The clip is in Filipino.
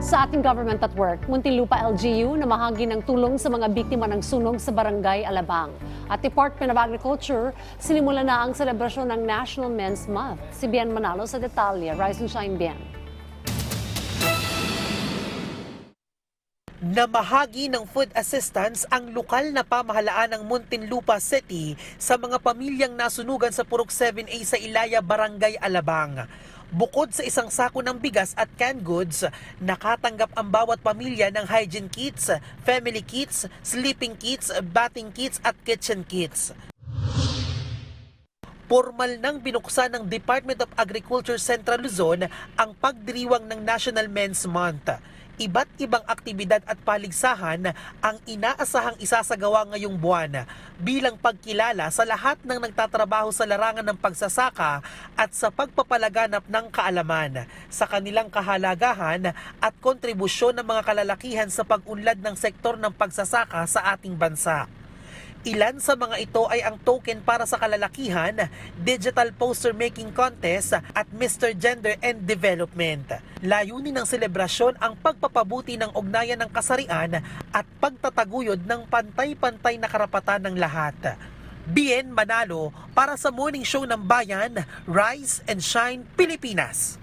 Sa ating government at work, Muntinlupa LGU na mahagi ng tulong sa mga biktima ng sunog sa Barangay Alabang. At Department of Agriculture, sinimula na ang selebrasyon ng National Men's Month. Si Bien Manalo sa detalye. Rise and shine, Bien. Namahagi ng food assistance ang lokal na pamahalaan ng Muntinlupa City sa mga pamilyang nasunugan sa Purok 7A sa Ilaya, Barangay Alabang. Bukod sa isang sako ng bigas at canned goods, nakatanggap ang bawat pamilya ng hygiene kits, family kits, sleeping kits, bathing kits at kitchen kits. Formal nang binuksan ng Department of Agriculture Central Luzon ang pagdiriwang ng National Men's Month. Iba't ibang aktibidad at paligsahan ang inaasahang isasagawa ngayong buwan bilang pagkilala sa lahat ng nagtatrabaho sa larangan ng pagsasaka at sa pagpapalaganap ng kaalaman sa kanilang kahalagahan at kontribusyon ng mga kalalakihan sa pag-unlad ng sektor ng pagsasaka sa ating bansa. Ilan sa mga ito ay ang token para sa kalalakihan, digital poster making contest at Mr. Gender and Development. Layunin ng selebrasyon ang pagpapabuti ng ugnayan ng kasarian at pagtataguyod ng pantay-pantay na karapatan ng lahat. Bien Manalo para sa Morning Show ng Bayan, Rise and Shine Pilipinas.